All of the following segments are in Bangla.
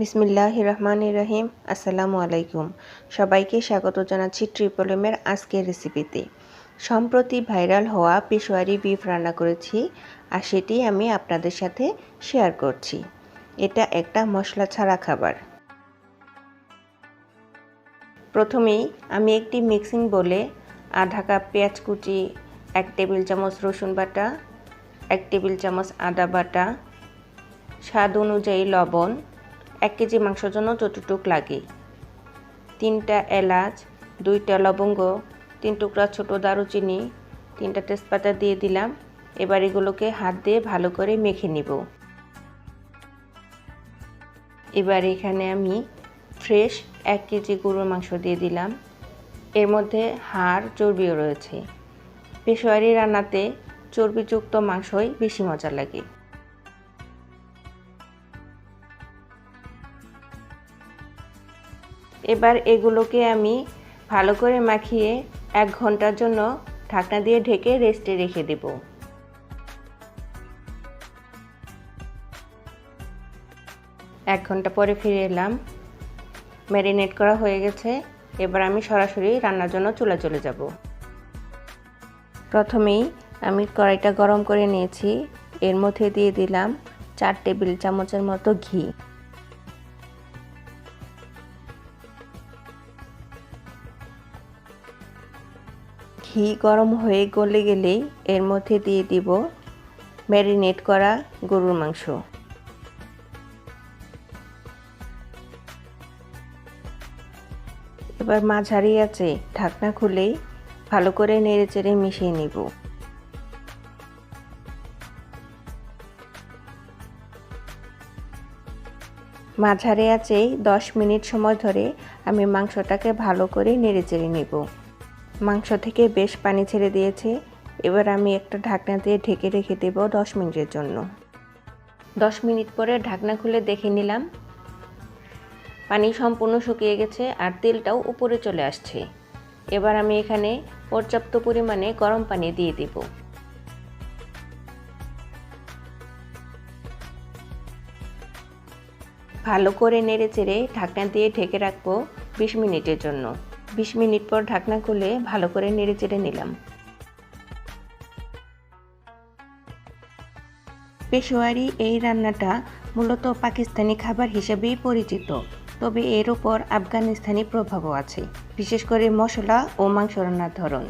বিসমিল্লাহ রহমান রহিম আসসালামু আলাইকুম সবাইকে স্বাগত জানাচ্ছি ট্রিপল এমের আজকের রেসিপিতে। সম্প্রতি ভাইরাল হওয়া পেশোয়ারি বিফ রান্না করেছি আর সেটি আমি আপনাদের সাথে শেয়ার করছি। এটা একটা মশলা ছাড়া খাবার। প্রথমেই আমি একটি মিক্সিং বলে আধা কাপ পেঁয়াজ কুচি, এক টেবিল চামচ রসুন বাটা, এক টেবিল চামচ আদা বাটা, স্বাদ অনুযায়ী লবণ এক কেজি মাংসের জন্য যতটুক লাগে। তিনটা এলাচ, দুইটা লবঙ্গ, তিন টুকরা ছোটো দারুচিনি, তিনটা তেজপাতা দিয়ে দিলাম। এবার এগুলোকে হাত দিয়ে ভালো করে মেখে নিব। এবার এখানে আমি ফ্রেশ এক কেজি গরুর মাংস দিয়ে দিলাম। এর মধ্যে হাড়, চর্বিও রয়েছে। পেশোয়ারি রান্নাতে চর্বিযুক্ত মাংসই বেশি মজা লাগে। এবার এগুলোকে আমি ভালো করে মাখিয়ে এক ঘণ্টার জন্য ঢাকনা দিয়ে ঢেকে রেস্টে রেখে দেব। এক ঘণ্টা পরে ফিরে এলাম। ম্যারিনেট করা হয়ে গেছে। এবার আমি সরাসরি রান্নার জন্য চুলা চলে যাব। প্রথমেই আমি কড়াইটা গরম করে নিয়েছি। এর মধ্যে দিয়ে দিলাম চার টেবিল চামচের মতো ঘি। ঘি গরম হয়ে গলে গেলেই এর মধ্যে দিয়ে দিব ম্যারিনেট করা গরুর মাংস। এবার মাঝারি আছে ঢাকনা খুলেই ভালো করে নেড়ে চেড়ে মিশিয়ে নিব। মাঝারে আছে দশ মিনিট সময় ধরে আমি মাংসটাকে ভালো করে নেড়ে চেড়ে নেব। মাংস থেকে বেশ পানি ছেড়ে দিয়েছে। এবার আমি একটা ঢাকনা দিয়ে ঢেকে রেখে দেব দশ মিনিটের জন্য। দশ মিনিট পরে ঢাকনা খুলে দেখে নিলাম, পানি সম্পূর্ণ শুকিয়ে গেছে আর তেলটাও উপরে চলে আসছে। এবার আমি এখানে পর্যাপ্ত পরিমাণে গরম পানি দিয়ে দেব। ভালো করে নেড়ে চেড়ে ঢাকনা দিয়ে ঢেকে রাখব বিশ মিনিটের জন্য। বিশ মিনিট পর ঢাকনা খুলে ভালো করে নেড়ে চেড়ে নিলাম। পেশোয়ারি এই রান্নাটা মূলত পাকিস্তানি খাবার হিসেবেই পরিচিত, তবে এর উপর আফগানিস্তানি প্রভাবও আছে, বিশেষ করে মশলা ও মাংস রান্নার ধরন।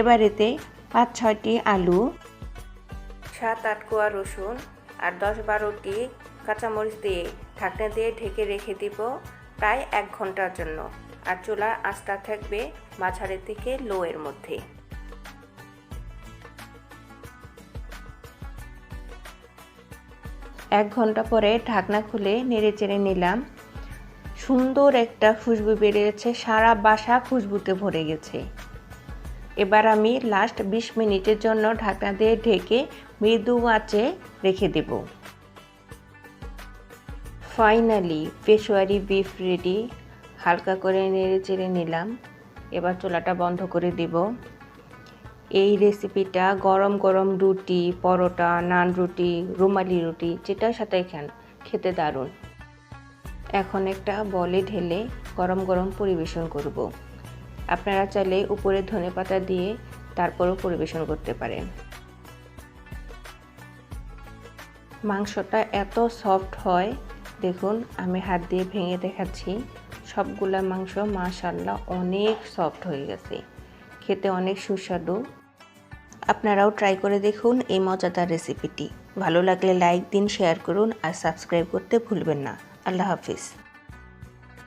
এবার এতে পাঁচ, ছয়টি আলু, সাত, আট কোয়া রসুন আর দশ, বারোটি কাঁচামরিচ দিয়ে ঢাকনা দিয়ে ঢেকে রেখে দিব প্রায় এক ঘণ্টার জন্য। আর চুলার আঁচটা থাকবে মাঝারের থেকে লো এর মধ্যে। এক ঘণ্টা পরে ঢাকনা খুলে নেড়ে চেড়ে নিলাম। সুন্দর একটা খুশবু বেরিয়েছে, সারা বাসা খুশবুতে ভরে গেছে। এবার আমি লাস্ট বিশ মিনিটের জন্য ঢাকনা দিয়ে ঢেকে মৃদু আঁচে রেখে দেব। ফাইনালি পেশোয়ারি বিফ রেডি হালকা করে নেড়ে চেড়ে নিলাম। এবার চুলাটা বন্ধ করে দিব। এই রেসিপিটা গরম গরম রুটি, পরোটা, নান রুটি, রুমালি রুটি, যেটার সাথে খান, খেতে দারুণ। এখন একটা বলে ঢেলে গরম গরম পরিবেশন করব। আপনারা চাইলে উপরে ধনে পাতা দিয়ে তারপরও পরিবেশন করতে পারেন। মাংসটা এত সফট হয় দেখুন, আমি হাত দিয়ে ভেঙে দেখাচ্ছি। সবগুলা মাংস মাশাল্লাহ অনেক সফট হয়ে গেছে। খেতে অনেক সুস্বাদু। আপনারাও ট্রাই করে দেখুন এই মজাদার রেসিপিটি ভালো লাগলে লাইক দিন শেয়ার করুন আর সাবস্ক্রাইব করতে ভুলবেন না। আল্লাহ হাফিজ।